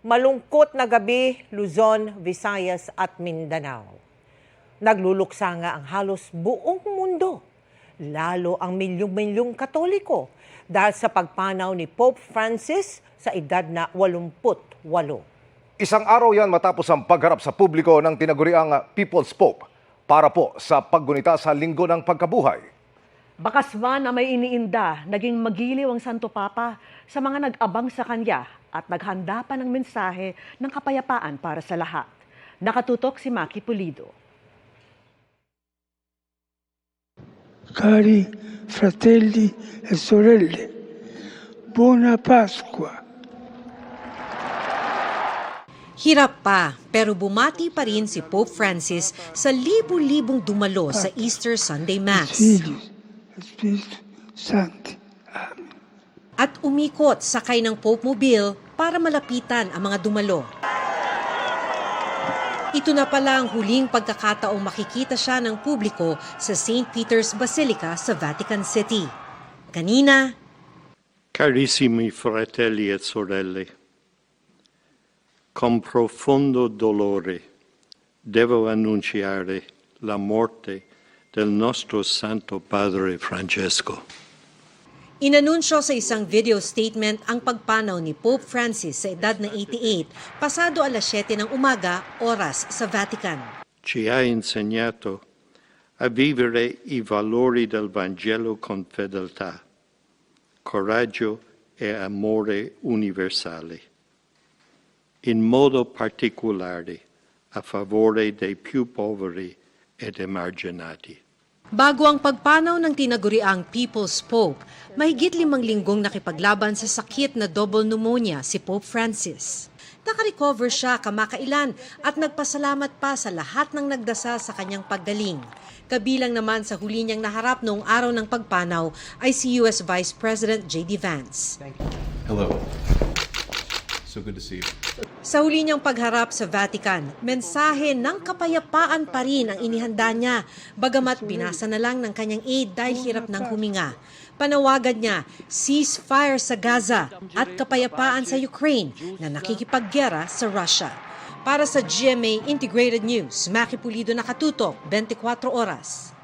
Malungkot na gabi, Luzon, Visayas at Mindanao. Nagluluksa nga ang halos buong mundo, lalo ang milyong-milyong katoliko dahil sa pagpanaw ni Pope Francis sa edad na 88. Isang araw yan matapos ang pagharap sa publiko ng tinaguriang People's Pope para po sa paggunita sa Linggo ng Pagkabuhay. Bakas man na may iniinda, naging magiliw ang Santo Papa sa mga nag-abang sa kanya at naghanda pa ng mensahe ng kapayapaan para sa lahat. Nakatutok si Maki Pulido. Cari fratelli e sorelle, buona Pasqua. Hirap pa, pero bumati pa rin si Pope Francis sa libu-libong dumalo sa Easter Sunday Mass. Figli e Spirito Santi. Amen. At umikot sakay ng Pope Mobile para malapitan ang mga dumalo. Ito na pala ang huling pagkakataong makikita siya ng publiko sa St. Peter's Basilica sa Vatican City. Kanina, Carissimi fratelli e sorelle, con profondo dolore devo annunciare la morte del nostro Santo Padre Francesco. Inanunsyo sa isang video statement ang pagpanaw ni Pope Francis sa edad na 88 pasado alas 7 ng umaga oras sa Vatican. Ci ha insegnato a vivere i valori del Vangelo con fedeltà, coraggio e amore universale, in modo particolare a favore dei più poveri ed emarginati. Bago ang pagpanaw ng tinaguriang People's Pope, mahigit limang linggong nakipaglaban sa sakit na double pneumonia si Pope Francis. Nakarecover siya kamakailan at nagpasalamat pa sa lahat ng nagdasal sa kanyang paggaling. Kabilang naman sa huli niyang naharap noong araw ng pagpanaw ay si US Vice President J.D. Vance. Hello. So good to see you. Sa huli niyang pagharap sa Vatican, mensahe ng kapayapaan pa rin ang inihanda niya, bagamat binasa na lang ng kanyang aide dahil hirap ng huminga. Panawagan niya, ceasefire sa Gaza at kapayapaan sa Ukraine na nakikipaggera sa Russia. Para sa GMA Integrated News, Maki Pulido nakatutok, 24 oras.